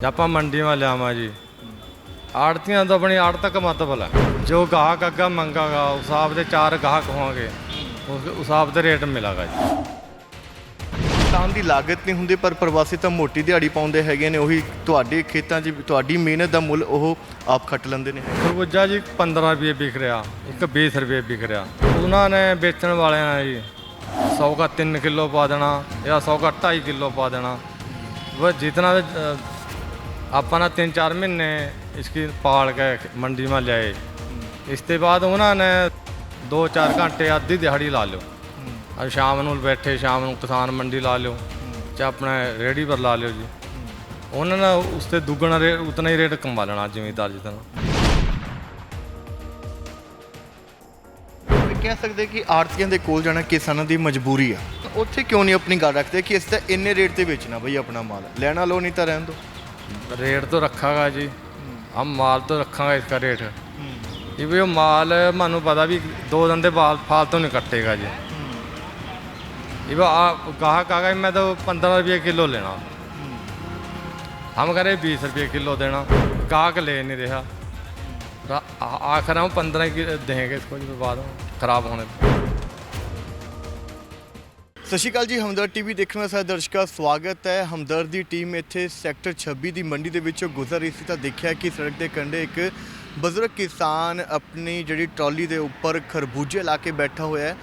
ਆਪਾਂ ਮੰਡੀ ਮਾ ਲਿਆਵਾ ਜੀ। ਆੜਤੀਆਂ ਦਾ ਆਪਣੀ ਆੜ ਤੱਕ ਮਤਬਲ ਹੈ ਜੋ ਗਾਹਕ ਅੱਗਾ ਮੰਗਾਗਾ ਉਸ ਆਪ ਦੇ ਚਾਰ ਗਾਹਕ ਹੋਣਗੇ ਉਸ ਆਪ ਦੇ ਰੇਟ ਮਿਲਾਗਾ ਜੀ। ਤਾਂ ਦੀ ਲਾਗਤ ਨਹੀਂ ਹੁੰਦੀ ਪਰ ਪ੍ਰਵਾਸੀ ਤਾਂ ਮੋਟੀ ਦਿਹਾੜੀ ਪਾਉਂਦੇ ਹੈਗੇ ਨੇ ਉਹੀ ਤੁਹਾਡੇ ਖੇਤਾਂ 'ਚ ਤੁਹਾਡੀ ਮਿਹਨਤ ਦਾ ਮੁੱਲ ਉਹ ਆਪ ਖੱਟ ਲੈਂਦੇ ਨੇ। ਖਰਬੂਜਾ ਜੀ 15 ਰੁਪਏ ਵਿਕ ਰਿਹਾ ਇੱਕ 20 ਰੁਪਏ ਵਿਕ ਰਿਹਾ। ਉਹਨਾਂ ਨੇ ਵੇਚਣ ਵਾਲਿਆਂ ਨੇ ਜੀ 100 ਦਾ 3 ਕਿਲੋ ਪਾ ਦੇਣਾ ਜਾਂ 100 ਦਾ 2.5 ਕਿਲੋ ਪਾ ਦੇਣਾ। ਬਸ ਜਿਤਨਾ ਆਪਾਂ ਨਾ 3-4 ਮਹੀਨੇ ਇਸकी ਪਾਲ ਕੇ ਮੰਡੀ ਮਾ ਲਿਆਏ। ਇਸ ਤੋਂ ਬਾਅਦ ਉਹਨਾਂ ਨੇ 2-4 ਘੰਟੇ ਅੱਧੀ ਦਿਹਾੜੀ ਲਾ ਲਿਓ। ਅੱਜ ਸ਼ਾਮ ਨੂੰ ਬੈਠੇ ਸ਼ਾਮ ਨੂੰ ਕਿਸਾਨ ਮੰਡੀ ਲਾ ਲਿਓ ਚਾਹੇ ਆਪਣਾ ਰੇੜੀ ਪਰ ਲਾ ਲਿਓ ਜੀ। ਉਹਨਾਂ ਨੇ ਉਸ ਤੇ ਦੁੱਗਣਾ ਰੇਟ ਉਤਨਾ ਹੀ ਰੇਟ ਕਮਾ ਲੈਣਾ ਜ਼ਿਮੀਦਾਰ ਜਿਤਨਾ ਇਹ ਕਹਿ ਸਕਦੇ ਕਿ ਆੜਤੀਆਂ ਦੇ ਕੋਲ ਜਾਣਾ ਕਿਸਾਨਾਂ ਦੀ ਮਜਬੂਰੀ ਆ। ਉੱਥੇ ਕਿਉਂ ਨਹੀਂ ਆਪਣੀ ਗੱਲ ਰੱਖਦੇ ਕਿ ਇਸ ਤਾਂ ਇੰਨੇ ਰੇਟ ਤੇ ਵੇਚਣਾ ਬਈ ਆਪਣਾ ਮਾਲ। ਲੈਣਾ ਲੋ ਨਹੀਂ ਤਾਂ ਰਹਿਣ ਦੋ रेट तो रखा गया जी हम माल तो रखा इसका रेट जी भी वो माल मानू पता भी दो दिन के बाल फालतू तो नहीं कटेगा जी ये गाहक आ गए मैं तो पंद्रह रुपये किलो लेना हम कह रहे बीस रुपये किलो देना गाहक ले नहीं रहा आखिर हम पंद्रह देंगे इसको जी बाद खराब होने पर ਸਤਿ ਸ਼੍ਰੀ ਅਕਾਲ ਜੀ, ਹਮਦਰਦ ਟੀਵੀ ਦੇਖਣ ਵਾਲੇ ਸਾਰੇ ਦਰਸ਼ਕਾਂ ਦਾ ਸਵਾਗਤ ਹੈ। ਹਮਦਰਦ ਦੀ ਟੀਮ ਇੱਥੇ ਸੈਕਟਰ 26 ਦੀ ਮੰਡੀ ਦੇ ਵਿੱਚੋਂ ਗੁਜ਼ਰ ਰਹੀ ਸੀ ਤਾਂ ਦੇਖਿਆ ਕਿ ਸੜਕ ਦੇ ਕੰਢੇ ਇੱਕ ਬਜ਼ੁਰਗ ਕਿਸਾਨ ਆਪਣੀ ਜਿਹੜੀ ਟਰਾਲੀ ਦੇ ਉੱਪਰ ਖਰਬੂਜੇ ਲਾ ਕੇ ਬੈਠਾ ਹੋਇਆ ਹੈ।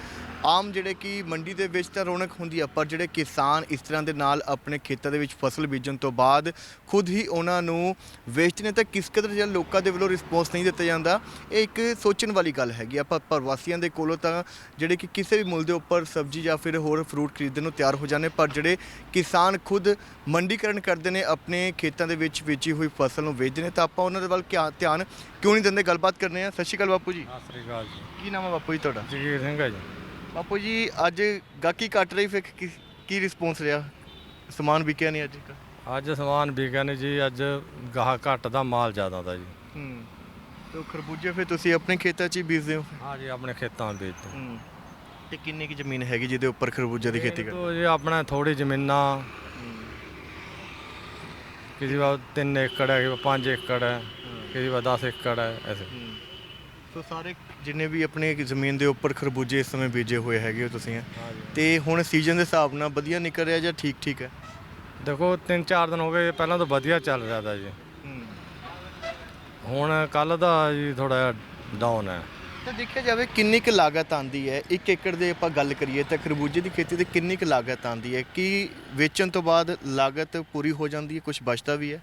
ਆਮ ਜਿਹੜੇ ਕਿ ਮੰਡੀ ਦੇ ਵਿੱਚ ਤਾਂ ਰੌਣਕ ਹੁੰਦੀ ਆ ਪਰ ਜਿਹੜੇ ਕਿਸਾਨ ਇਸ ਤਰ੍ਹਾਂ ਦੇ ਨਾਲ ਆਪਣੇ ਖੇਤਾਂ ਦੇ ਵਿੱਚ ਫਸਲ ਬੀਜਣ ਤੋਂ ਬਾਅਦ ਖੁਦ ਹੀ ਉਹਨਾਂ ਨੂੰ ਵੇਚਦੇ ਨੇ ਤਾਂ ਕਿਸ ਕਦਰ ਜਿਹੜਾ ਲੋਕਾਂ ਦੇ ਵੱਲੋਂ ਰਿਸਪੌਂਸ ਨਹੀਂ ਦਿੱਤਾ ਜਾਂਦਾ ਇਹ ਇੱਕ ਸੋਚਣ ਵਾਲੀ ਗੱਲ ਹੈਗੀ ਆਪਾਂ ਪ੍ਰਵਾਸੀਆਂ ਦੇ ਕੋਲੋਂ ਤਾਂ ਜਿਹੜੇ ਕਿ ਕਿਸੇ ਵੀ ਮੁੱਲ ਦੇ ਉੱਪਰ ਸਬਜ਼ੀ ਜਾਂ ਫਿਰ ਹੋਰ ਫਰੂਟ ਖਰੀਦਣ ਨੂੰ ਤਿਆਰ ਹੋ ਜਾਂਦੇ ਪਰ ਜਿਹੜੇ ਕਿਸਾਨ ਖੁਦ ਮੰਡੀਕਰਨ ਕਰਦੇ ਨੇ ਆਪਣੇ ਖੇਤਾਂ ਦੇ ਵਿੱਚ ਵੇਚੀ ਹੋਈ ਫਸਲ ਨੂੰ ਵੇਚਦੇ ਨੇ ਤਾਂ ਆਪਾਂ ਉਹਨਾਂ ਦੇ ਵੱਲ ਕਿਆ- ਧਿਆਨ ਕਿਉਂ ਨਹੀਂ ਦਿੰਦੇ? ਗੱਲਬਾਤ ਕਰਨੇ ਆ। ਸਤਿ ਸ਼੍ਰੀ ਅਕਾਲ ਬਾਪੂ ਜੀ। ਸਤਿ ਸ੍ਰੀ ਅਕਾਲ ਜੀ। ਕੀ ਨਾਮ ਹੈ ਬਾਪੂ ਜੀ ਤੁਹਾਡਾ? ਜਗੀਰ ਸਿੰਘ ਹੈ ਜੀ। ਬਾਪੂ ਜੀ ਅੱਜ ਗਾਕੀ ਕੱਟ ਰਹੀ ਫਿਰ ਕੀ- ਕੀ ਰਿਸਪੌਂਸ ਰਿਹਾ? ਸਮਾਨ ਵਿਕਿਆ ਨਹੀਂ ਅੱਜ ਅੱਜ ਸਮਾਨ ਵਿਕਿਆ ਨਹੀਂ ਜੀ ਅੱਜ ਗਾਹਕ ਘੱਟ ਦਾ ਮਾਲ ਜ਼ਿਆਦਾ ਦਾ ਜੀ। ਹੂੰ। ਤੇ ਖਰਬੂਜੇ ਫਿਰ ਤੁਸੀਂ ਆਪਣੇ ਖੇਤਾਂ 'ਚ ਹੀ ਬੀਜਦੇ ਹੋ ਹਾਂ ਜੀ ਆਪਣੇ ਖੇਤਾਂ ਵਿੱਚ ਹੂੰ। ਤੇ ਕਿੰਨੀ ਕੀ ਜ਼ਮੀਨ ਹੈਗੀ ਜਿਹਦੇ ਉੱਪਰ ਖਰਬੂਜੇ ਦੀ ਖੇਤੀ ਕਰਦੇ? ਤੋ ਜੀ ਆਪਣਾ ਥੋੜੀ ਜ਼ਮੀਨਾਂ। ਕਿਸੇ ਵਾ 3 ਏਕੜ ਹੈ ਕਿਸੇ ਵਾ 5 ਏਕੜ ਹੈ ਕਿਸੇ ਵਾ 10 ਏਕੜ ਹੈ ਐਸੇ। ਸੋ ਸਾਰੇ ਜਿੰਨੇ ਵੀ ਆਪਣੇ ਜ਼ਮੀਨ ਦੇ ਉੱਪਰ ਖਰਬੂਜੇ ਇਸ ਸਮੇਂ ਬੀਜੇ ਹੋਏ ਹੈਗੇ ਹੋ ਤੁਸੀਂ ਤੇ ਹੁਣ ਸੀਜ਼ਨ ਦੇ ਹਿਸਾਬ ਨਾਲ ਵਧੀਆ ਨਿਕਲ ਰਿਹਾ ਜਾਂ ਠੀਕ ਠੀਕ ਹੈ? ਦੇਖੋ 3-4 ਦਿਨ ਹੋ ਗਏ ਪਹਿਲਾਂ ਤਾਂ ਵਧੀਆ ਚੱਲ ਰਿਹਾ ਦਾ ਜੀ। ਹੁਣ ਕੱਲ ਦਾ ਜੀ ਥੋੜਾ ਡਾਊਨ ਹੈ। ਤਾਂ ਦੇਖਿਆ ਜਾਵੇ ਕਿੰਨੀ ਕੁ ਲਾਗਤ ਆਂਦੀ ਹੈ? ਇੱਕ ਏਕੜ ਦੇ ਆਪਾਂ ਗੱਲ ਕਰੀਏ ਤਾਂ ਖਰਬੂਜੇ ਦੀ ਖੇਤੀ ਤੇ ਕਿੰਨੀ ਕੁ ਲਾਗਤ ਆਂਦੀ ਹੈ? ਕੀ ਵੇਚਣ ਤੋਂ ਬਾਅਦ ਲਾਗਤ ਪੂਰੀ ਹੋ ਜਾਂਦੀ ਹੈ? ਕੁਝ ਬਚਦਾ ਵੀ ਹੈ?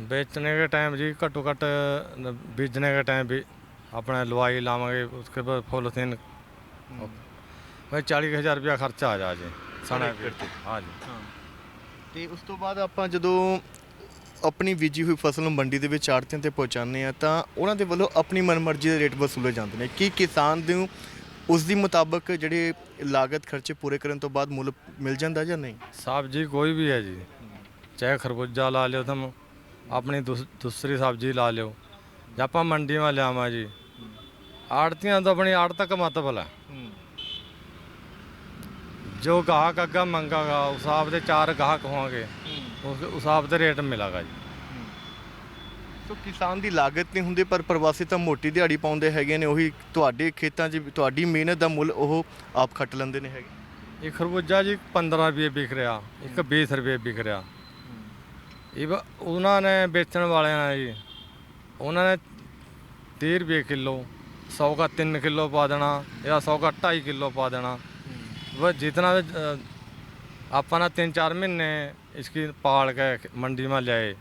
ਵੇਚਣੇ ਦੇ ਟਾਈਮ ਜੀ ਘੱਟੋ ਘੱਟ ਬੀਜਣੇ ਦੇ ਟਾਈਮ ਵੀ ਆਪਣਾ ਲਵਾਈ ਲਾਵਾਂਗੇ ਉਸਕੇ ਬਾਅਦ ਫੁੱਲ ਸੀਨ ਮੈਂ 40000 ਰੁਪਇਆ ਖਰਚਾ ਆ ਜਾ ਜੀ ਸਾਡਾ ਤੇ ਹਾਂ ਜੀ। ਤੇ ਉਸ ਤੋਂ ਬਾਅਦ ਆਪਾਂ ਜਦੋਂ ਆਪਣੀ ਬੀਜੀ ਹੋਈ ਫਸਲ ਨੂੰ ਮੰਡੀ ਦੇ ਵਿੱਚ ਆੜਤੀਆਂ ਤੇ ਪਹੁੰਚਾਉਂਦੇ ਆ ਤਾਂ ਉਹਨਾਂ ਦੇ ਵੱਲੋਂ ਆਪਣੀ ਮਨਮਰਜ਼ੀ ਦੇ ਰੇਟ ਵਸੂਲੇ ਜਾਂਦੇ ਨੇ। ਕੀ ਕਿਸਾਨ ਨੂੰ ਉਸ ਦੀ ਮੁਤਾਬਕ ਜਿਹੜੇ ਲਾਗਤ ਖਰਚੇ ਪੂਰੇ ਕਰਨ ਤੋਂ ਬਾਅਦ ਮੁੱਲ ਮਿਲ ਜਾਂਦਾ ਜਾਂ ਨਹੀਂ? ਸਾਹਿਬ ਜੀ ਕੋਈ ਵੀ ਹੈ ਜੀ। ਚਾਹੇ ਖਰਬੂਜਾ ਲਾ ਲਿਓ ਤੁਮ ਆਪਣੀ ਦੂਸਰੀ ਸਬਜ਼ੀ ਲਾ ਲਿਓ। ਜੇ ਆਪਾਂ ਮੰਡੀ ਮਾ ਲਿਆਵਾਂ ਜੀ ਆੜਤੀਆਂ ਤਾਂ ਆਪਣੀ ਆੜ ਤੱਕ ਮਤਬਲ ਹੈ ਜੋ ਗਾਹਕ ਅੱਗਾ ਮੰਗਾਗਾ ਉਸ ਹਿਸਾਬ ਦੇ ਚਾਰ ਗਾਹਕ ਹੋਣਗੇ ਉਸ ਉਸ ਹਿਸਾਬ ਦੇ ਰੇਟ ਮਿਲਾਗਾ ਜੀ। ਸੋ ਕਿਸਾਨ ਦੀ ਲਾਗਤ ਨਹੀਂ ਹੁੰਦੀ ਪਰ ਪ੍ਰਵਾਸੀ ਤਾਂ ਮੋਟੀ ਦਿਹਾੜੀ ਪਾਉਂਦੇ ਹੈਗੇ ਨੇ ਉਹੀ ਤੁਹਾਡੇ ਖੇਤਾਂ 'ਚ ਤੁਹਾਡੀ ਮਿਹਨਤ ਦਾ ਮੁੱਲ ਉਹ ਆਪ ਖੱਟ ਲੈਂਦੇ ਨੇ ਹੈਗੇ। ਇਹ ਖਰਬੂਜਾ ਜੀ 15 ਰੁਪਏ ਵਿਕ ਰਿਹਾ ਇੱਕ 20 ਰੁਪਏ ਵਿਕ ਰਿਹਾ। ਇਹ ਉਹਨਾਂ ਨੇ ਵੇਚਣ ਵਾਲਿਆਂ ਨੇ ਜੀ ਉਹਨਾਂ ਨੇ 30 ਰੁਪਏ ਕਿਲੋ 100 ਦਾ 3 ਕਿਲੋ ਪਾ ਦੇਣਾ ਜਾਂ 100 ਦਾ 2.5 ਕਿਲੋ ਪਾ ਦੇਣਾ। ਵਹ ਜਿਤਨਾ ਆਪਾਂ ਨਾ 3-4 ਮਹੀਨੇ ਇਸकी ਪਾਲ ਕੇ ਮੰਡੀ ਮਾ ਲਿਆਏ।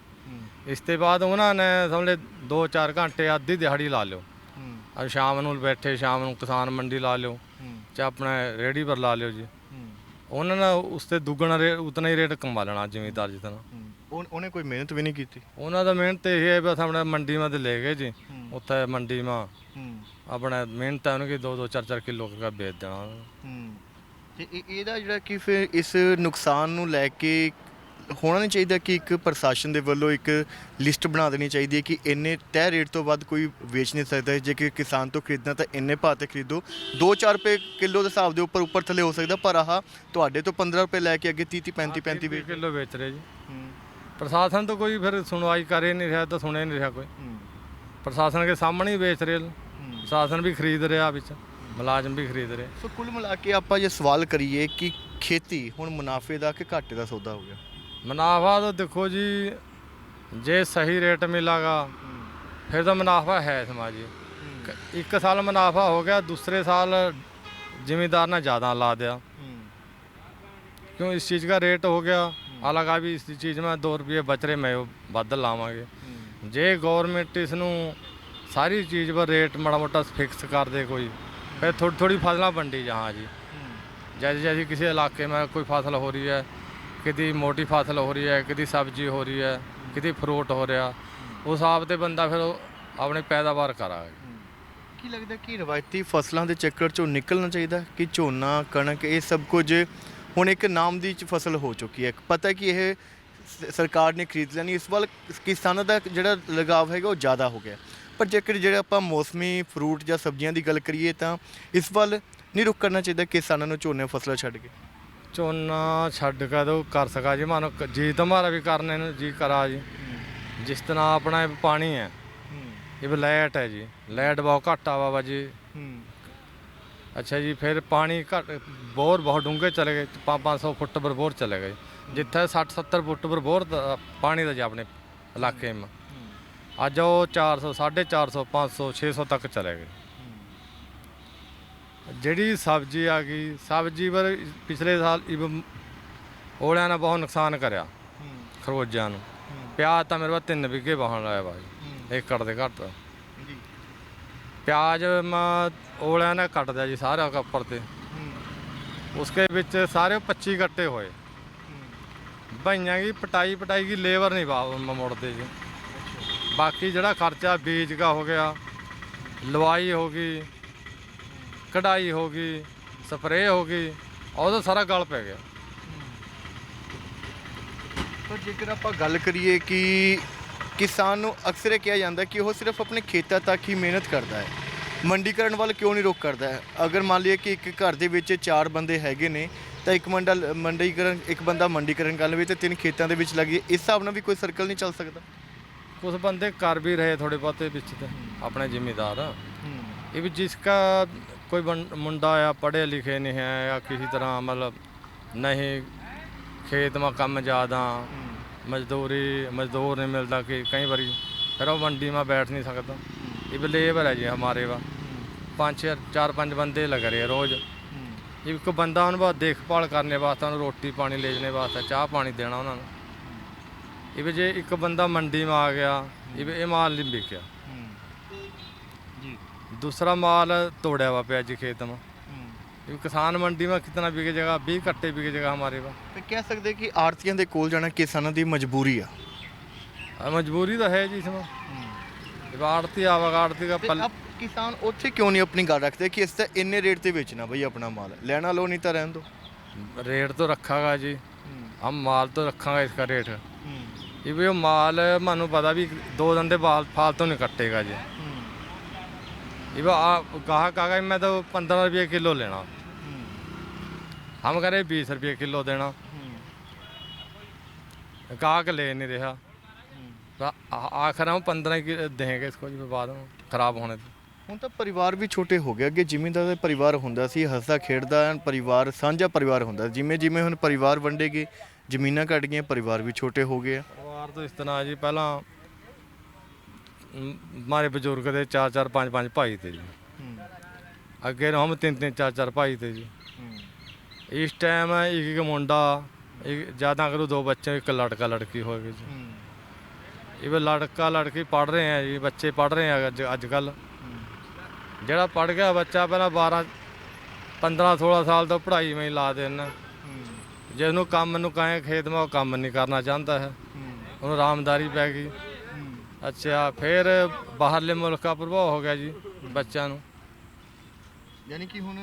ਇਸ ਤੇ ਬਾਅਦ ਉਹਨਾਂ ਨੇ ਸਮਝ ਸਮਝੇ 2-4 ਘੰਟੇ ਅੱਧੀ ਦਿਹਾੜੀ ਲਾ ਲਿਓ। ਅੱਜ ਸ਼ਾਮ ਨੂੰ ਬੈਠੇ ਸ਼ਾਮ ਨੂੰ ਕਿਸਾਨ ਮੰਡੀ ਲਾ ਲਿਓ ਚਾ ਆਪਣਾ ਰੇੜੀ ਪਰ ਲਾ ਲਿਓ ਜੀ। ਉਹਨਾਂ ਨੇ ਉਸ ਤੇ ਦੁੱਗਣਾ ਉਤਨਾ ਹੀ ਰੇਟ ਕਮਾ ਲੈਣਾ ਜ਼ਿਮੀਦਾਰ ਜਿਤਨਾ। ਉਹ- ਉਹਨੇ ਕੋਈ ਮਿਹਨਤ ਵੀ ਨਹੀਂ ਕੀਤੀ? ਉਹਨਾਂ ਦਾ ਮਿਹਨਤ ਇਹ ਹੈ ਬਸ ਆਪਣਾ ਮੰਡੀ ਮਾ ਤੇ ਲੈ ਗਏ ਜੀ। ਉੱਥੇ ਮੰਡੀ ਮਾ। ਆਪਣਾ ਮਿਹਨਤ ਹੈ ਉਹਨਾਂ ਕੀ 2-2 4-4 ਕਿਲੋ ਕਾ ਵੇਚ ਦੇਣਾ ਉਹਨਾਂ। ਨੇ। ਤੇ ਇਹ- ਇਹਦਾ ਜਿਹੜਾ ਕਿ ਫਿਰ ਇਸ ਨੁਕਸਾਨ ਨੂੰ ਲੈ ਕੇ ਹੋਣਾ ਨਹੀਂ ਚਾਹੀਦਾ ਕਿ ਇੱਕ ਪ੍ਰਸ਼ਾਸਨ ਦੇ ਵੱਲੋਂ ਇੱਕ ਲਿਸਟ ਬਣਾ ਦੇਣੀ ਚਾਹੀਦੀ ਹੈ ਕਿ ਇੰਨੇ ਤੈਅ ਰੇਟ ਤੋਂ ਵੱਧ ਕੋਈ ਵੇਚ ਨਹੀਂ ਸਕਦਾ ਜੇ ਕਿ ਕਿਸਾਨ ਤੋਂ ਖਰੀਦਣਾ ਤਾਂ ਇੰਨੇ ਭਾਅ ਤੇ ਖਰੀਦੋ। 2-4 ਰੁਪਏ ਕਿਲੋ ਦੇ ਹਿਸਾਬ ਦੇ ਉੱਪਰ ਉੱਪਰ ਥੱਲੇ ਹੋ ਸਕਦਾ ਪਰ ਆਹ ਤੁਹਾਡੇ ਤੋਂ 15 ਰੁਪਏ ਲੈ ਕੇ ਅੱਗੇ 30 30 35 35 ਵੀਹ ਵੇਚ ਕਿਲੋ ਵੇਚ ਰਹੇ ਜੀ। ਹੂੰ। ਪ੍ਰਸ਼ਾਸਨ ਤੋਂ ਕੋਈ ਫਿਰ ਸੁਣਵਾਈ ਕਰੇ ਨਹੀਂ ਰਿਹਾ ਤਾਂ ਸੁਣੇ ਨਹੀਂ ਰਿਹਾ ਕੋਈ। ਪ੍ਰਸ਼ਾਸਨ ਦੇ ਸਾਹਮਣੇ ਹੀ ਵੇਚ ਰਹੇ ਪ੍ਰਸ਼ਾਸਨ ਵੀ ਖਰੀਦ ਰਿਹਾ ਵਿੱਚ ਮੁਲਾਜ਼ਮ ਵੀ ਖਰੀਦ ਰਹੇ। ਸੋ ਕੁੱਲ ਮਿਲਾ ਕੇ ਆਪਾਂ ਜੇ ਸਵਾਲ ਕਰੀਏ ਕਿ ਖੇਤੀ ਹੁਣ ਮੁਨਾਫੇ ਦਾ ਕਿ ਘਾਟੇ ਦਾ ਸੌਦਾ ਹੋ ਗਿਆ? ਮੁਨਾਫਾ ਤਾਂ ਦੇਖੋ ਜੀ ਜੇ ਸਹੀ ਰੇਟ ਮਿਲਾਗਾ ਫਿਰ ਤਾਂ ਮੁਨਾਫਾ ਹੈ ਸਮਾਜੀ ਇੱਕ ਸਾਲ ਮੁਨਾਫਾ ਹੋ ਗਿਆ ਦੂਸਰੇ ਸਾਲ ਜ਼ਿਮੀਦਾਰ ਨੇ ਜ਼ਿਆਦਾ ਲਾ ਦਿਆ। ਕਿਉਂ ਇਸ ਚੀਜ਼ ਦਾ ਰੇਟ ਹੋ ਗਿਆ? ਹਾਲਾਂਕਿ ਵੀ ਇਸ ਦੀ ਚੀਜ਼ ਮੈਂ 2 ਰੁਪਏ ਬਚ ਰਹੇ ਮੈਂ ਉਹ ਵੱਧ ਲਾਵਾਂਗੇ। ਜੇ ਗਵਰਨਮੈਂਟ ਇਸ ਨੂੰ ਸਾਰੀ ਚੀਜ਼ 'ਪਰ ਰੇਟ ਮਾੜਾ ਮੋਟਾ ਫਿਕਸ ਕਰ ਦੇ ਕੋਈ ਫਿਰ ਥੋੜੀ ਥੋੜੀ ਫਸਲਾਂ ਵੰਡੀ ਜਾ ਹਾਂ ਜੀ। ਜੈਸੇ ਜੈਸੇ ਕਿਸੇ ਇਲਾਕੇ ਮੈਂ ਕੋਈ ਫਸਲ ਹੋ ਰਹੀ ਹੈ ਕਿਤੇ ਮੋਟੀ ਫਸਲ ਹੋ ਰਹੀ ਹੈ ਕਿਤੇ ਸਬਜ਼ੀ ਹੋ ਰਹੀ ਹੈ ਕਿਤੇ ਫਰੂਟ ਹੋ ਰਿਹਾ ਉਸ ਹਿਸਾਬ ਤੇ ਬੰਦਾ ਫਿਰ ਆਪਣੀ ਪੈਦਾਵਾਰ ਕਰਾਂਗੇ ਕੀ ਲੱਗਦਾ ਕਿ ਰਵਾਇਤੀ ਫਸਲਾਂ ਦੇ ਚੱਕਰ ਚੋਂ ਨਿਕਲਣਾ ਚਾਹੀਦਾ ਕਿ ਝੋਨਾ ਕਣਕ ਇਹ ਸਭ ਕੁਝ ਹੁਣ ਇੱਕ ਨਾਮ ਦੀ ਚ ਫਸਲ ਹੋ ਚੁੱਕੀ ਹੈ। ਪਤਾ ਕਿ ਇਹ ਸ- ਸਰਕਾਰ ਨੇ ਖਰੀਦ ਲੈਣੀ ਇਸ ਵੱਲ ਕਿਸਾਨਾਂ ਦਾ ਜਿਹੜਾ ਲਗਾਵ ਹੈਗਾ ਉਹ ਜ਼ਿਆਦਾ ਹੋ ਗਿਆ। ਪਰ ਜੇਕਰ ਜਿਹੜੇ ਆਪਾਂ ਮੌਸਮੀ ਫਰੂਟ ਜਾਂ ਸਬਜ਼ੀਆਂ ਦੀ ਗੱਲ ਕਰੀਏ ਤਾਂ ਇਸ ਵੱਲ ਨਹੀਂ ਰੁਕ ਕਰਨਾ ਚਾਹੀਦਾ ਕਿਸਾਨਾਂ ਨੂੰ ਝੋਨੇ ਫਸਲਾਂ ਛੱਡ ਕੇ। ਝੋਨਾ ਛੱਡ ਕੇ ਤਾਂ ਉਹ ਕਰ ਸਕਾ ਜੀ ਮਾਨੋ ਕ- ਜੀ ਤੁਹਾਰਾ ਵੀ ਕਰਨੇ ਨੂੰ ਜੀ ਕਰਾ ਜੀ। ਜਿਸ ਤਰ੍ਹਾਂ ਆਪਣਾ ਇਹ ਪਾਣੀ ਹੈ ਇਹ ਵੀ ਲਾਈਟ ਹੈ ਜੀ ਲਾਈਟ ਬਹੁਤ ਘੱਟ ਆ ਬਾਬਾ ਜੀ। ਅੱਛਾ ਜੀ ਫਿਰ ਪਾਣੀ ਘੱਟ ਬੋਰ ਬਹੁਤ ਡੂੰਘੇ ਚਲੇ ਗਏ 500 ਫੁੱਟ ਪਰ ਬੋਰ ਚਲੇ ਗਏ। ਜਿੱਥੇ 60 70 ਫੁੱਟ ਪਰ ਬੋਰ ਦਾ- ਪਾਣੀ ਦਾ ਜੀ ਆਪਣੇ ਇਲਾਕੇ ਮਾ। ਅੱਜ ਉਹ 400 450 500 600 ਤੱਕ ਚਲੇ ਗਏ। ਜਿਹੜੀ ਸਬਜ਼ੀ ਆ ਗਈ ਸਬਜ਼ੀ ਪਰ ਪਿਛਲੇ ਸਾਲ ਇਵ ਔਲਿਆਂ ਨੇ ਬਹੁਤ ਨੁਕਸਾਨ ਕਰਿਆ ਖਰੋਜਾਂ ਨੂੰ। ਪਿਆਜ਼ ਤਾਂ ਮੇਰੇ ਕੋਲ 3 ਵਿਗੇ ਵਾਹਣ ਲਾਇਆ ਬਾਈ ਏਕੜ ਦੇ ਘੱਟ। ਪਿਆਜ਼ ਮੈਂ ਔਲਿਆਂ ਨੇ ਕੱਟ ਦਿਆ ਜੀ ਸਾਰਾ ਉੱਪਰ ਤੇ। ਉਸਕੇ ਵਿੱਚ ਸਾਰੇ 25 ਗੱਟੇ ਹੋਏ। ਭਾਈਆਂ ਦੀ ਪਟਾਈ ਪਟਾਈ ਦੀ ਲੇਬਰ ਨਹੀਂ ਮ- ਮੁੜਦੇ ਜੀ। ਬਾਕੀ ਜਿਹੜਾ ਖਰਚਾ ਬੀਜ ਦਾ ਹੋ ਗਿਆ ਲਵਾਈ ਹੋ ਗਈ ਕਢਾਈ ਹੋ ਗਈ ਸਪਰੇਅ ਹੋ ਗਈ ਉਹਦਾ ਸਾਰਾ ਗਲ ਪੈ ਗਿਆ। ਪਰ ਜੇਕਰ ਆਪਾਂ ਗੱਲ ਕਰੀਏ ਕਿ ਕਿਸਾਨ ਨੂੰ ਅਕਸਰ ਇਹ ਕਿਹਾ ਜਾਂਦਾ ਕਿ ਉਹ ਸਿਰਫ ਆਪਣੇ ਖੇਤਾਂ ਤੱਕ ਹੀ ਮਿਹਨਤ ਕਰਦਾ ਹੈ। ਮੰਡੀਕਰਨ ਵੱਲ ਕਿਉਂ ਨਹੀਂ ਰੋਕ ਕਰਦਾ ਹੈ? ਅਗਰ ਮੰਨ ਲਈਏ ਕਿ ਇੱਕ ਘਰ ਦੇ ਵਿੱਚ ਚਾਰ ਬੰਦੇ ਹੈਗੇ ਨੇ ਤਾਂ ਇੱਕ ਮੰਡਾ ਮੰਡੀਕਰਨ ਇੱਕ ਬੰਦਾ ਮੰਡੀਕਰਨ ਕਰ ਲਵੇ ਤੇ ਤਿੰਨ ਖੇਤਾਂ ਦੇ ਵਿੱਚ ਲੱਗੇ ਇਸ ਹਿਸਾਬ ਨਾਲ ਵੀ ਕੋਈ ਸਰਕਲ ਨਹੀਂ ਚੱਲ ਸਕਦਾ? ਕੁਝ ਬੰਦੇ ਕਰ ਵੀ ਰਹੇ ਥੋੜੇ ਬਹੁਤੇ ਵਿੱਚ ਤਾਂ। ਆਪਣੇ ਜ਼ਿੰਮੇਦਾਰ ਇਹ ਵੀ ਜਿਸ ਦਾ ਕੋਈ ਮੁੰਡਾ ਆ ਪੜ੍ਹੇ ਲਿਖੇ ਨਹੀਂ ਹੈ ਜਾਂ ਕਿਸੇ ਤਰ੍ਹਾਂ ਮਤਲਬ ਨਹੀਂ ਖੇਤ ਮਾ ਕੰਮ ਜ਼ਿਆਦਾ मजदूरी मजदूर नहीं मिलता कि कई बारी फिर वो मंडी में बैठ नहीं सकता ये भी लेबर है जी हमारे वा पाँच छः चार पाँच बंदे लग रहे हैं रोज़ एक बंदा उन्होंने बहुत देखभाल करने वास्ते उन्होंने रोटी पानी ले जाने वास्ते चाह पानी देना उन्होंने ये भी जे एक बंदा मंडी में आ गया ये भी ये माल नहीं बिकिया जी दूसरा माल तोड़ा हुआ पिया जी खेत में ये किसान मंडी में कितना बिके जगह बीस कट्टे बिके जगह हमारे पास ਤੇ ਕਹਿ ਸਕਦੇ ਕਿ ਆੜਤੀਆਂ ਦੇ ਕੋਲ ਜਾਣਾ ਕਿਸਾਨਾਂ ਦੀ ਮਜਬੂਰੀ ਆ अब मजबूरी तो है जी इसमें जब आड़ती आवागा आड़ती का ਤੇ पल ਆਪ ਕਿਸਾਨ ਉੱਥੇ ਕਿਉਂ ਨਹੀਂ ਆਪਣੀ ਗੱਲ ਰੱਖਦੇ ਕਿ ਇਸ ਤਾਂ ਇੰਨੇ ਰੇਟ ਤੇ ਵੇਚਣਾ ਬਈ ਆਪਣਾ ਮਾਲ ਲੈਣਾ ਲੋ ਨਹੀਂ ਤਾਂ ਰਹਿਣ ਦੋ रेट तो रखागा जी हम माल तो रखांगा इसका रेट ये भी वो माल मानो पता भी दो धंधे बाल फालतू नहीं कटेगा जी ये भी आप गाहक आ गए मैं तो पंद्रह रुपये किलो लेना हम कह रहे बीस रुपये किलो देना गाहक ले नहीं रहा तो आ- आखिर हम पंद्रह की देंगे इसको जी बाद में खराब होने से ਹੁਣ ਤਾਂ ਪਰਿਵਾਰ ਵੀ ਛੋਟੇ ਹੋ ਗਏ ਅੱਗੇ ਜ਼ਿਮੀਂਦਾਰ ਦਾ ਪਰਿਵਾਰ ਹੁੰਦਾ ਸੀ ਹੱਸਦਾ ਖੇਡਦਾ ਪਰਿਵਾਰ ਸਾਂਝਾ ਪਰਿਵਾਰ ਹੁੰਦਾ ਜਿਵੇਂ ਜਿਵੇਂ ਹੁਣ ਪਰਿਵਾਰ ਵੰਡੇ ਗਏ ਜ਼ਮੀਨਾਂ ਘਟ ਗਈਆਂ ਪਰਿਵਾਰ ਵੀ ਛੋਟੇ ਹੋ ਗਏ ਆ ਪਰਿਵਾਰ ਤੋਂ ਇਸ ਤਰ੍ਹਾਂ ਜੀ ਪਹਿਲਾਂ ਮ- ਮਾਰੇ ਬਜ਼ੁਰਗ ਦੇ ਚਾਰ ਚਾਰ ਪੰਜ ਪੰਜ ਭਾਈ ਤੇ ਜੀ ਅੱਗੇ ਨੂੰ ਹਮ ਤਿੰਨ ਤਿੰਨ ਚਾਰ ਚਾਰ ਭਾਈ ਤੇ ਜੀ ਇਸ ਟਾਈਮ ਇੱਕ ਇੱਕ ਮੁੰਡਾ ਜ਼ਿਆਦਾ ਕਰੂ ਦੋ ਬੱਚੇ ਇੱਕ ਲੜਕਾ ਲੜਕੀ ਹੋ ਗਈ ਜੀ। ਇਹ ਵੀ ਲੜਕਾ ਲੜਕੀ ਪੜ ਰਹੇ ਆ ਜੀ ਬੱਚੇ ਪੜ ਰਹੇ ਆ ਅੱਜ ਕੱਲ ਜਿਹੜਾ ਪੜ ਗਿਆ ਬੱਚਾ ਪਹਿਲਾਂ 12 15 16 ਸਾਲ ਤੋਂ ਪੜ੍ਹਾਈ ਵਿੱਚ ਲਾ ਦੇਣਾ। ਜੇ ਉਹਨੂੰ ਕੰਮ ਨੂੰ ਕਹੇ ਖੇਤ ਮਾ ਕੰਮ ਨਹੀਂ ਕਰਨਾ ਚਾਹੁੰਦਾ ਹੈ। ਉਹਨੂੰ ਆਰਾਮਦਾਰੀ ਪੈ ਗਈ। ਅੱਛਾ ਫਿਰ ਬਾਹਰਲੇ ਮੁਲਕਾਂ ਪ੍ਰਭਾਵ ਹੋ ਗਿਆ ਜੀ ਬੱਚਿਆਂ ਨੂੰ। ਯਾਨੀ ਕਿ ਹੁਣ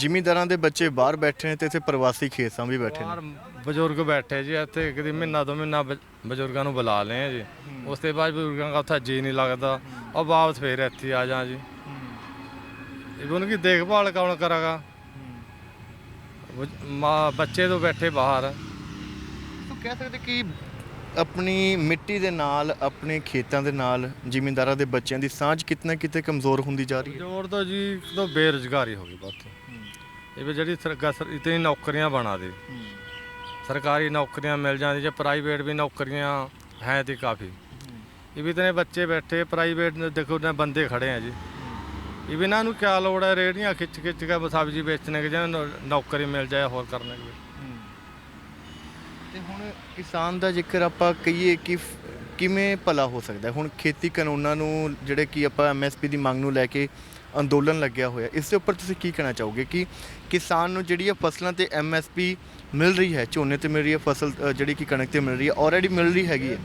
ਜ਼ਿਮੀਂਦਾਰਾਂ ਦੇ ਬੱਚੇ ਬਾਹਰ ਬੈਠੇ ਨੇ ਤੇ ਇੱਥੇ ਪ੍ਰਵਾਸੀ ਖੇਸਾਂ ਵੀ ਬੈਠੇ ਨੇ। ਬਾਹਰ ਬਜ਼ੁਰਗ ਬੈਠੇ ਜੀ ਇੱਥੇ ਕਦੀ ਮਹੀਨਾ ਦੋ ਮਹੀਨਾ ਬ- ਬਜ਼ੁਰਗਾਂ ਨੂੰ ਬੁਲਾ ਲਏ ਆ ਜੀ। ਉਸ ਤੋਂ ਬਾਅਦ ਬਜ਼ੁਰਗਾਂ ਦਾ ਉੱਥੇ ਜੀ ਨਹੀਂ ਲੱਗਦਾ। ਉਹ ਵਾਪਸ ਫੇਰ ਇੱਥੇ ਆ ਜਾ। ਜੀ ਇਹ ਉਹਨਾਂ ਦੀ ਦੇਖਭਾਲ ਕੌਣ ਕਰਾਗਾ? ਮਾਂ ਬੱਚੇ ਤੋਂ ਬੈਠੇ ਬਾਹਰ। ਤੋ ਕਹਿ ਸਕਦੇ ਕਿ ਆਪਣੀ ਮਿੱਟੀ ਦੇ ਨਾਲ, ਆਪਣੇ ਖੇਤਾਂ ਦੇ ਨਾਲ, ਜ਼ਿਮੀਂਦਾਰਾਂ ਦੇ ਬੱਚਿਆਂ ਦੀ ਸਾਂਝ ਕਿਤਨਾ ਕਿਤੇ ਕਮਜ਼ੋਰ ਹੁੰਦੀ ਜਾ ਰਹੀ ਹੈ? ਜ਼ੋਰ ਤਾਂ ਜੀ, ਤਾਂ ਬੇਰੁਜ਼ਗਾਰੀ ਹੋ ਗਈ ਬਹੁਤ ਇਹ ਵੀ ਜਿਹੜੀ ਸਰਕਾਰ ਇਤਨੀ ਨੌਕਰੀਆਂ ਬਣਾ ਦੇ। ਸਰਕਾਰੀ ਨੌਕਰੀਆਂ ਮਿਲ ਜਾਂਦੀ ਜੇ ਪ੍ਰਾਈਵੇਟ ਵੀ ਨੌਕਰੀਆਂ ਹੈ ਤੇ ਕਾਫੀ। ਇਹ ਵੀ ਇਤਨੇ ਬੱਚੇ ਬੈਠੇ, ਪ੍ਰਾਈਵੇਟ ਦੇਖੋ ਨਾ ਬੰਦੇ ਖੜੇ ਆ ਜੀ। ਇਹ ਵੀ ਇਹਨਾਂ ਨੂੰ ਕਿਆ ਲੋੜ ਹੈ ਰੇੜੀਆਂ ਖਿੱਚ ਖਿੱਚ ਕੇ ਸਬਜ਼ੀ ਵੇਚਣੇ ਕਿ ਜਾਂ ਨੌਕਰੀ ਮਿਲ ਜਾਏ, ਹੋਰ ਕਰਨੇ ਕਿ ਤੇ ਹੁਣ ਕਿਸਾਨ ਦਾ ਜੇਕਰ ਆਪਾਂ ਕਹੀਏ ਕਿ ਕਿਵੇਂ ਭਲਾ ਹੋ ਸਕਦਾ ਹੁਣ ਖੇਤੀ ਕਾਨੂੰਨਾਂ ਨੂੰ ਜਿਹੜੇ ਕਿ ਆਪਾਂ ਐਮਐਸਪੀ ਦੀ ਮੰਗ ਨੂੰ ਲੈ ਕੇ ਅੰਦੋਲਨ ਲੱਗਿਆ ਹੋਇਆ ਇਸ ਦੇ ਉੱਪਰ ਤੁਸੀਂ ਕੀ ਕਹਿਣਾ ਚਾਹੋਗੇ ਕਿ ਕਿਸਾਨ ਨੂੰ ਜਿਹੜੀ ਇਹ ਫਸਲਾਂ ਤੇ ਐਮਐਸਪੀ ਮਿਲ ਰਹੀ ਹੈ ਝੋਨੇ ਤੇ ਮਿਲ ਰਹੀ ਹੈ ਫਸਲ ਜਿਹੜੀ ਕਿ ਕਣਕ ਤੇ ਮਿਲ ਰਹੀ ਹੈ ਆਲਰੇਡੀ ਮਿਲ ਰਹੀ ਹੈਗੀ ਹੈ।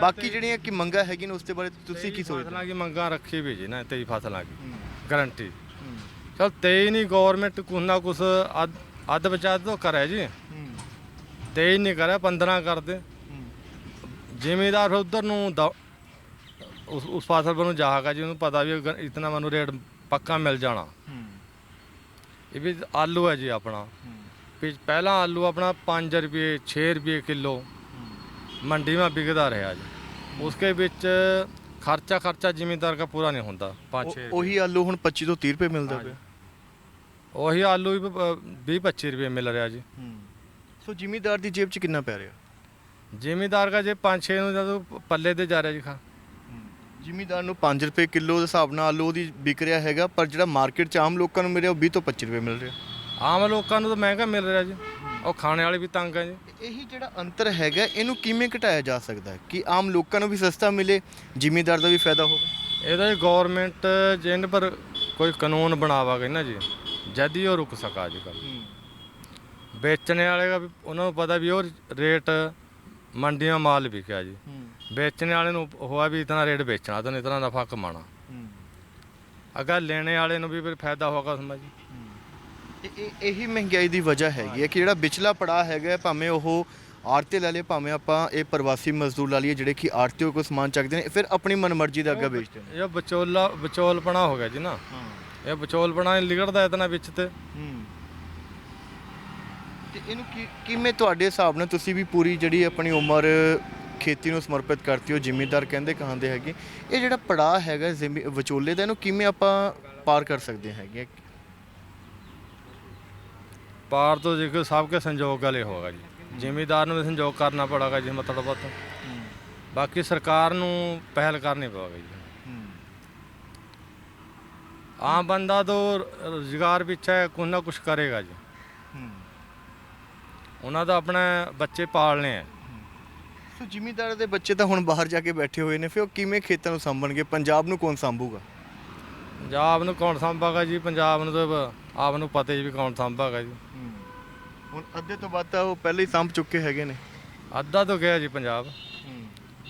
ਬਾਕੀ ਜਿਹੜੀਆਂ ਕਿ ਮੰਗਾਂ ਹੈਗੀਆਂ ਨੇ ਉਸ ਦੇ ਬਾਰੇ ਤੁਸੀਂ ਕੀ ਸੋਚਦੇ ਹੋ? ਫਸਲਾਂ ਕੀ ਮੰਗਾਂ ਰੱਖੀ ਵੀ ਜੀ ਨਾ ਤੇਈ ਫਸਲਾਂ ਕੀ ਗਾਰੰਟੀ ਚਲ ਤੇ ਨਹੀਂ ਗਵਰਨਮੈਂਟ ਕੁਛ ਨਾ ਕੁਛ ਅੱਧ- ਅੱਧ ਬਚਾ ਤੋ ਕਰੇ ਜੀ। 23 ਨਹੀਂ ਕਰਿਆ 15 ਕਰਦੇ। ਜ਼ਿਮੀਦਾਰ ਉਧਰ ਨੂੰ ਉਸ ਉਸ ਫਸਲ ਨੂੰ ਜਾਹਾਗਾ ਜੀ ਉਹਨੂੰ ਪਤਾ ਵੀ ਇਤਨਾ ਮੈਨੂੰ ਰੇਟ ਪੱਕਾ ਮਿਲ ਜਾਣਾ। ਇਹ ਵੀ ਆਲੂ ਹੈ ਜੀ ਆਪਣਾ। ਵੀ ਪਹਿਲਾਂ ਆਲੂ ਆਪਣਾ 5 ਰੁਪਏ 6 ਰੁਪਏ ਕਿਲੋ ਮੰਡੀ में बिकता ਰਿਹਾ ਜੀ। ਉਸਕੇ ਵਿੱਚ ਖਰਚਾ ਖਰਚਾ ਜ਼ਿਮੀਦਾਰ ਦਾ ਪੂਰਾ ਨਹੀਂ ਹੁੰਦਾ। 5-6 ਉਹੀ ਆਲੂ ਹੁਣ 25 ਤੋਂ 30 ਰੁਪਏ ਮਿਲਦਾ ਪਿਆ ਉਹੀ ਆਲੂ ਵੀ 20-25 ਰੁਪਏ ਮਿਲ ਰਿਹਾ ਜੀ। ਸੋ ਜ਼ਿਮੀਦਾਰ ਦੀ ਜੇਬ 'ਚ ਕਿੰਨਾ ਪੈ ਰਿਹਾ? ਜ਼ਿਮੀਦਾਰ ਦਾ ਜੇ 5 6 ਨੂੰ ਜਦੋਂ ਪੱਲੇ ਤੇ ਜਾ ਰਿਹਾ ਜੀ ਖਾ। ਜ਼ਿਮੀਦਾਰ ਨੂੰ 5 ਰੁਪਏ ਕਿਲੋ ਦੇ ਹਿਸਾਬ ਨਾਲ ਆਲੂ ਉਹਦੀ ਵਿਕ ਰਿਹਾ ਹੈਗਾ ਪਰ ਜਿਹੜਾ ਮਾਰਕੀਟ 'ਚ ਆਮ ਲੋਕਾਂ ਨੂੰ ਮਿਲਿਆ ਉਹ 20 ਤੋਂ 25 ਰੁਪਏ ਮਿਲ ਰਿਹਾ। ਆਮ ਲੋਕਾਂ ਨੂੰ ਤਾਂ ਮਹਿੰਗਾ ਮਿਲ ਰਿਹਾ ਜੀ। ਉਹ ਖਾਣੇ ਵਾਲੇ ਵੀ ਤੰਗ ਹੈ ਜੀ। ਇਹੀ ਜਿਹੜਾ ਅੰਤਰ ਹੈਗਾ ਇਹਨੂੰ ਕਿਵੇਂ ਘਟਾਇਆ ਜਾ ਸਕਦਾ ਹੈ? ਕਿ ਆਮ ਲੋਕਾਂ ਨੂੰ ਵੀ ਸਸਤਾ ਮਿਲੇ ਜ਼ਿਮੀਦਾਰ ਦਾ ਵੀ ਫਾਇਦਾ ਹੋਵੇ? ਇਹਦਾ ਗਵਰਨਮੈਂਟ ਜਿੰਨ ਪਰ ਕੋਈ ਕਾਨੂੰਨ ਬਣਾਵਾਗੇ ਨਾ ਜੀ ਜਦ ਹੀ ਉਹ ਰੁਕ ਸਕਾ ਅੱਜ ਕੱਲ ਵੇਚਣੇ ਵਾਲੇ ਦਾ ਵੀ ਉਹਨਾਂ ਨੂੰ ਪਤਾ ਵੀ ਉਹ ਰੇਟ ਮੰਡੀਆਂ ਮਾਲ ਵਿਕਿਆ ਜੀ। ਵੇਚਣੇ ਵਾਲੇ ਨੂੰ ਹੋਆ ਵੀ ਇਤਨਾ ਰੇਟ ਵੇਚਣਾ ਤਾਂ ਇਤਨਾ ਨਫਾ ਕਮਾਣਾ ਅਗਰ ਲੈਣੇ ਵਾਲੇ ਨੂੰ ਵੀ ਫਿਰ ਫਾਇਦਾ ਹੋਗਾ ਸਮਝ। ਜੀ ਇਹ- ਮਹਿੰਗਾਈ ਦੀ ਵਜ੍ਹਾ ਹੈਗੀ ਹੈ ਕਿ ਜਿਹੜਾ ਵਿਚਲਾ ਪੜਾ ਹੈਗਾ ਭਾਵੇਂ ਉਹ ਆੜਤੇ ਲੈ ਲਏ ਭਾਵੇਂ ਆਪਾਂ ਇਹ ਪ੍ਰਵਾਸੀ ਮਜ਼ਦੂਰ ਲਾ ਲਈਏ ਜਿਹੜੇ ਕਿ ਆੜਤਿਓ ਕੋ ਸਮਾਨ ਚੱਕਦੇ ਨੇ ਫਿਰ ਆਪਣੀ ਮਨਮਰਜ਼ੀ ਦਾ ਅੱਗਾ ਵੇਚਦੇ ਨੇ। ਇਹ ਵਿਚੋਲਾ ਵਿਚੋਲਪਣਾ ਹੋ ਗਿਆ ਜੀ ਨਾ। ਇਹ ਵਿਚੋਲਪਣਾ ਲਿਗੜਦਾ ਇਤਨਾ ਵਿੱਚ ਤੇ। ਤੇ ਇਹਨੂੰ ਕਿ- ਕਿਵੇਂ ਤੁਹਾਡੇ ਹਿਸਾਬ ਨਾਲ ਤੁਸੀਂ ਵੀ ਪੂਰੀ ਜਿਹੜੀ ਆਪਣੀ ਉਮਰ ਖੇਤੀ ਨੂੰ ਸਮਰਪਿਤ ਕਰਤੀ ਹੋ ਜ਼ਿਮੀਂਦਾਰ ਕਹਿੰਦੇ ਕਹਾਂਦੇ ਹੈਗੇ ਇਹ ਜਿਹੜਾ ਪੜਾਅ ਹੈਗਾ ਵਿਚੋਲੇ ਦਾ ਇਹਨੂੰ ਕਿਵੇਂ ਆਪਾਂ ਪਾਰ ਕਰ ਸਕਦੇ ਹੈਗੇ? ਪਾਰ ਤੋਂ ਦੇਖੋ ਸਭ ਕੇ ਸੰਯੋਗ ਵਾਲੇ ਹੋਗਾ ਜੀ। ਜ਼ਿਮੀਦਾਰ ਨੂੰ ਵੀ ਸੰਯੋਗ ਕਰਨਾ ਪੜਾਗਾ ਜੀ ਮਤਲਬ ਬਹੁਤ। ਬਾਕੀ ਸਰਕਾਰ ਨੂੰ ਪਹਿਲ ਕਰਨੀ ਪਵੇਗਾ ਜੀ। ਆਮ ਬੰਦਾ ਤੋਂ ਰੋਜ਼ਗਾਰ ਪਿੱਛੇ ਕੋਈ ਨਾ ਕੁਛ ਕਰੇਗਾ ਜੀ। ਉਹਨਾਂ ਦਾ ਆਪਣਾ ਬੱਚੇ ਪਾਲਨੇ ਆ। ਸੋ ਜ਼ਿਮੀਂਦਾਰ ਦੇ ਬੱਚੇ ਤਾਂ ਹੁਣ ਬਾਹਰ ਜਾ ਕੇ ਬੈਠੇ ਹੋਏ ਨੇ ਫਿਰ ਉਹ ਕਿਵੇਂ ਖੇਤਾਂ ਨੂੰ ਸੰਭਣਗੇ? ਪੰਜਾਬ ਨੂੰ ਕੌਣ ਸੰਭੂਗਾ? ਪੰਜਾਬ ਨੂੰ ਕੌਣ ਸੰਭਾਗਾ ਜੀ? ਪੰਜਾਬ ਨੂੰ ਤਾਂ ਆਪ ਨੂੰ ਪਤਾ ਹੀ ਵੀ ਕੌਣ ਸੰਭਾਗਾ ਜੀ। ਹੁਣ ਅੱਧੇ ਤੋਂ ਵੱਧ ਤਾਂ ਉਹ ਪਹਿਲੇ ਹੀ ਸੰਭ ਚੁੱਕੇ ਹੈਗੇ ਨੇ। ਅੱਧਾ ਤੋਂ ਗਿਆ ਜੀ ਪੰਜਾਬ।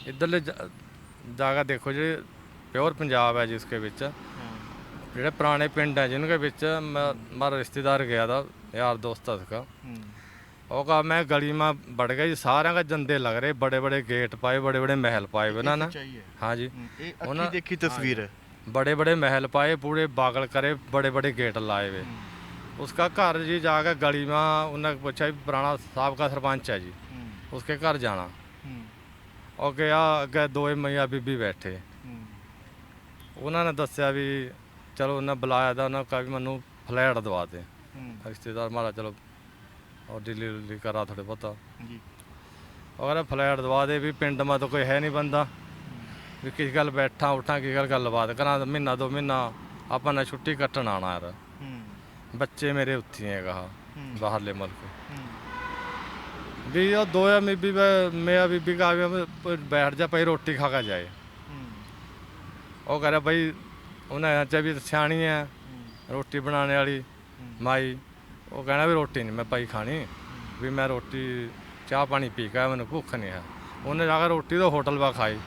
ਇਧਰਲੇ ਜਾਗਾ ਦੇਖੋ ਜਿਹੜੇ ਪਿਓਰ ਪੰਜਾਬ ਹੈ ਜੀ ਉਸਕੇ ਵਿੱਚ। ਜਿਹੜੇ ਪੁਰਾਣੇ ਪਿੰਡ ਹੈ ਜਿਨ੍ਹਾਂ ਦੇ ਵਿੱਚ ਮੈਂ ਰਿਸ਼ਤੇਦਾਰ ਗਿਆ ਦਾ ਯਾਰ ਦੋਸਤ ਦਾ ਸਕਾ वो कहा मैं गली में बढ़ गई सारे का जंदे लग रहे बड़े बड़े गेट पाए बड़े बड़े महल पाए हुए ना ना ਚਾਹੀਏ हाँ जी ਇਹ ਅੱਖੀ ਉਹਨਾਂ- ਦੇਖੀ ਤਸਵੀਰ ਹੈ बड़े बड़े महल पाए पूरे बागल करे बड़े बड़े गेट लाए हुए उसका घर जी जाकर गली में उन्हें पूछा भी पुराना साहब का सरपंच है जी उसके घर जाना और गया अगे दो मैया बीबी बैठे ਉਹਨਾਂ ਨੇ ਦੱਸਿਆ ਵੀ ਚਲੋ ਉਹਨਾਂ ਬੁਲਾਇਆ ਤਾਂ ਉਹਨਾਂ ਕਹਾ ਵੀ ਮੈਨੂੰ ਫਲੈਟ ਦਵਾ ਦੇ ਰਿਸ਼ਤੇਦਾਰ ਮਾਰਾ ਚਲੋ ਔਰ ਡਿਲੀਵਰੀ ਕਰਾ ਥੋੜੇ ਬਹੁਤਾ ਜੀ ਉਹ ਕਹਿੰਦਾ ਫਲੈਟ ਦਵਾ ਦੇ ਵੀ ਪਿੰਡ ਮਾ ਤਾਂ ਕੋਈ ਹੈ ਨਹੀਂ ਬੰਦਾ ਵੀ ਕਿਸ ਗੱਲ ਬੈਠਾ ਉਠਾਂ ਕੀ ਗੱਲ ਗੱਲਬਾਤ ਕਰਾਂ ਤਾਂ ਮਹੀਨਾ ਦੋ ਮਹੀਨਾ ਆਪਾਂ ਨੇ ਛੁੱਟੀ ਕੱਟਣ ਆਣਾ ਯਾਰ ਬੱਚੇ ਮੇਰੇ ਉੱਥੇ ਹੀ ਹੈਗਾ ਬਾਹਰਲੇ ਮੁਲਕ ਵੀ ਉਹ ਦੋ या बीबी मेरा बीबी का भी बैठ जा भाई रोटी खा कर जाए ਉਹ ਕਹ ਰਿਹਾ ਭਾਈ ਉਹਨਾਂ ਆਚਾ ਵੀ ਸਿਆਣੀ ਹੈ ਰੋਟੀ ਬਣਾਉਣ ਵਾਲੀ ਮਾਈ ਉਹ ਕਹਿੰਦਾ ਵੀ ਰੋਟੀ ਨਹੀਂ ਮੈਂ ਪਾਈ ਖਾਣੀ ਵੀ ਮੈਂ ਰੋਟੀ ਚਾਹ ਪਾਣੀ ਪੀ ਕੇ ਮੈਨੂੰ ਭੁੱਖ ਨਹੀਂ ਹੈ। ਉਹਨੇ ਜਾ ਕੇ ਰੋਟੀ ਤਾਂ ਹੋਟਲ ਵਾ ਖਾਈ।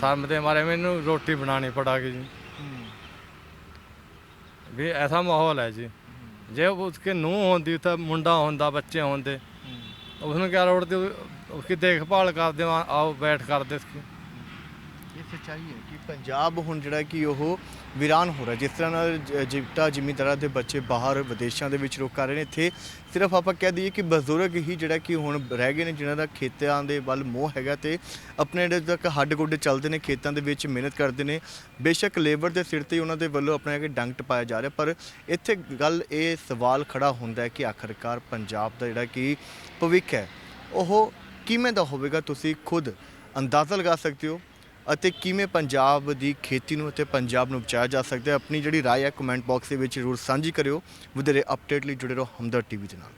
ਸ਼ਰਮ ਦੇ ਮਾਰੇ ਮੈਨੂੰ ਰੋਟੀ ਬਣਾਣੀ ਪੜਾ ਗਈ ਜੀ। ਵੀ ਐਸਾ ਮਾਹੌਲ ਹੈ ਜੀ। ਜੇ ਉਸਕੇ ਨੂੰਹ ਹੁੰਦੀ ਤਾਂ ਮੁੰਡਾ ਹੁੰਦਾ ਬੱਚੇ ਹੁੰਦੇ। ਉਸਨੂੰ ਕਿਆ ਲੋੜ ਤੇ ਉਸਕੀ ਦੇਖਭਾਲ ਕਰਦੇ ਆਓ ਬੈਠ ਕਰਦੇ करते ਸੱਚਾਈ ਹੈ ਕਿ ਪੰਜਾਬ ਹੁਣ ਜਿਹੜਾ ਕਿ ਉਹ ਵਿਰਾਨ ਹੋ ਰਿਹਾ ਜਿਸ ਤਰ੍ਹਾਂ ਨਾਲ ਜਿਪਟਾ ਜਿੱਤਾ ਜ਼ਿਮੀਂਦਾਰਾਂ ਦੇ ਬੱਚੇ ਬਾਹਰ ਵਿਦੇਸ਼ਾਂ ਦੇ ਵਿੱਚ ਰੁਕ ਕਰ ਰਹੇ ਨੇ। ਇੱਥੇ ਸਿਰਫ ਆਪਾਂ ਕਹਿ ਦਈਏ ਕਿ ਬਜ਼ੁਰਗ ਹੀ ਜਿਹੜਾ ਕਿ ਹੁਣ ਰਹਿ ਗਏ ਨੇ, ਜਿਨ੍ਹਾਂ ਦਾ ਖੇਤਾਂ ਦੇ ਵੱਲ ਮੋਹ ਹੈਗਾ ਤੇ ਆਪਣੇ ਜਿਹੜੇ ਤੱਕ ਹੱਡ ਗੋਡੇ ਚੱਲਦੇ ਨੇ, ਖੇਤਾਂ ਦੇ ਵਿੱਚ ਮਿਹਨਤ ਕਰਦੇ ਨੇ। ਬੇਸ਼ੱਕ ਲੇਬਰ ਦੇ ਸਿਰ ਤੇ ਉਹਨਾਂ ਦੇ ਵੱਲੋਂ ਆਪਣਾ ਕਿ ਡੰਗ ਟਪਾਇਆ ਜਾ ਰਿਹਾ, ਪਰ ਇੱਥੇ ਗੱਲ ਇਹ ਸਵਾਲ ਖੜਾ ਹੁੰਦਾ ਹੈ ਕਿ ਆਖਰਕਾਰ ਪੰਜਾਬ ਦਾ ਜਿਹੜਾ ਕਿ ਭਵਿੱਖ ਹੈ, ਉਹ ਕਿਵੇਂ ਦਾ ਹੋਵੇਗਾ? ਤੁਸੀਂ ਖੁਦ ਅੰਦਾਜ਼ਾ ਲਗਾ ਸਕਦੇ ਹੋ? ਅਤੇ ਕਿਵੇਂ ਪੰਜਾਬ ਦੀ ਖੇਤੀ ਨੂੰ ਅਤੇ ਪੰਜਾਬ ਨੂੰ ਬਚਾਇਆ ਜਾ ਸਕਦਾ ਹੈ, ਆਪਣੀ ਜਿਹੜੀ ਰਾਏ ਹੈ ਕਮੈਂਟ ਬਾਕਸ ਦੇ ਵਿੱਚ ਜ਼ਰੂਰ ਸਾਂਝੀ ਕਰਿਓ। ਵਧੇਰੇ ਅਪਡੇਟ ਲਈ ਜੁੜੇ ਰਹੋ ਹਮਦਰ ਟੀਵੀ ਦੇ ਨਾਲ।